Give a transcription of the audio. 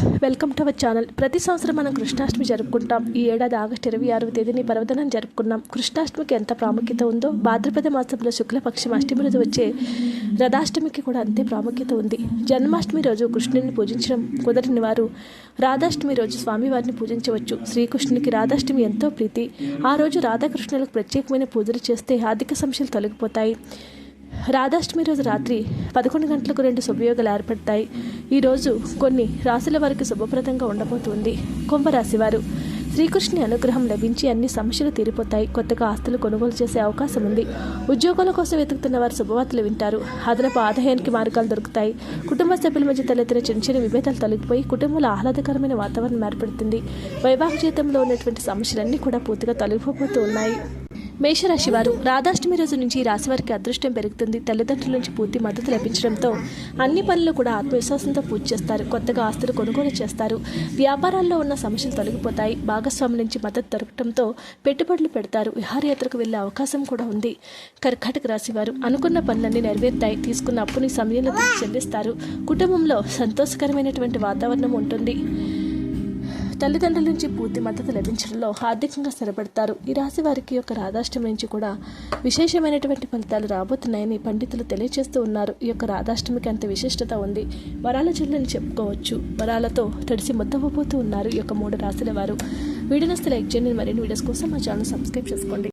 Welcome to our channel. ప్రతి సంవత్సరం మనం కృష్ణాష్టమి జరుపుకుంటాం. ఈ ఏడాది ఆగస్టు ఇరవై ఆరవ తేదీని పర్వదనం జరుపుకున్నాం. కృష్ణాష్టమికి ఎంత ప్రాముఖ్యత ఉందో భాద్రపద మాసంలో శుక్లపక్షం అష్టమి రోజు వచ్చే రథాష్టమికి కూడా అంతే ప్రాముఖ్యత ఉంది. జన్మాష్టమి రోజు కృష్ణుని పూజించడం కుదరని వారు రాధాష్టమి రోజు స్వామివారిని పూజించవచ్చు. శ్రీకృష్ణునికి రాధాష్టమి ఎంతో ప్రీతి. ఆ రోజు రాధాకృష్ణులకు ప్రత్యేకమైన పూజలు చేస్తే ఆర్థిక సమస్యలు తొలగిపోతాయి. రాధాష్టమి రోజు రాత్రి పదకొండు గంటలకు రెండు శుభయోగాలు ఏర్పడతాయి. ఈరోజు కొన్ని రాశుల వారికి శుభప్రదంగా ఉండబోతుంది. కుంభరాశివారు శ్రీకృష్ణుని అనుగ్రహం లభించి అన్ని సమస్యలు తీరిపోతాయి. కొత్తగా ఆస్తులు కొనుగోలు చేసే అవకాశం ఉంది. ఉద్యోగాల కోసం వెతుకుతున్న వారు శుభవార్తలు వింటారు. అదనపు ఆదాయానికి మార్గాలు దొరుకుతాయి. కుటుంబ సభ్యుల మధ్య తలెత్తిన చిన్న చిన్న విభేదాలు తొలగిపోయి కుటుంబంలో ఆహ్లాదకరమైన వాతావరణం ఏర్పడుతుంది. వైవాహిక జీవితంలో ఉన్నటువంటి సమస్యలన్నీ కూడా పూర్తిగా తొలగిపోతూ ఉన్నాయి. మేషరాశి వారు రాధాష్టమి రోజు నుంచి రాశివారికి రాశి వారికి అదృష్టం పెరుగుతుంది. తల్లిదండ్రుల నుంచి పూర్తి మద్దతు లభించడంతో అన్ని పనులు కూడా ఆత్మవిశ్వాసంతో పూర్తి చేస్తారు. కొత్తగా ఆస్తులు కొనుగోలు చేస్తారు. వ్యాపారాల్లో ఉన్న సమస్యలు తొలగిపోతాయి. భాగస్వామి నుంచి మద్దతు దొరకడంతో పెట్టుబడులు పెడతారు. విహారయాత్రకు వెళ్ళే అవకాశం కూడా ఉంది. కర్కాటక రాశి వారు అనుకున్న పనులన్నీ నెరవేరుతాయి. తీసుకున్న అప్పుని సమయంలో చెల్లిస్తారు. కుటుంబంలో సంతోషకరమైనటువంటి వాతావరణం ఉంటుంది. తల్లిదండ్రుల నుంచి పూర్తి మద్దతు లభించడంలో ఆర్థికంగా స్థిరపడతారు. ఈ రాశి వారికి యొక్క రాధాష్టమి నుంచి కూడా విశేషమైనటువంటి ఫలితాలు రాబోతున్నాయని పండితులు తెలియజేస్తూ ఉన్నారు. ఈ యొక్క రాధాష్టమికి అంత విశిష్టత ఉంది. వరాల చెల్లని చెప్పుకోవచ్చు. వరాలతో తడిసి ముద్దవబోతూ ఉన్నారు ఈ యొక్క మూడు రాశుల వారు. వీడియోస్ లైక్ చేయండి. మరిన్ని వీడియోస్ కోసం మా ఛానల్ సబ్స్క్రైబ్ చేసుకోండి.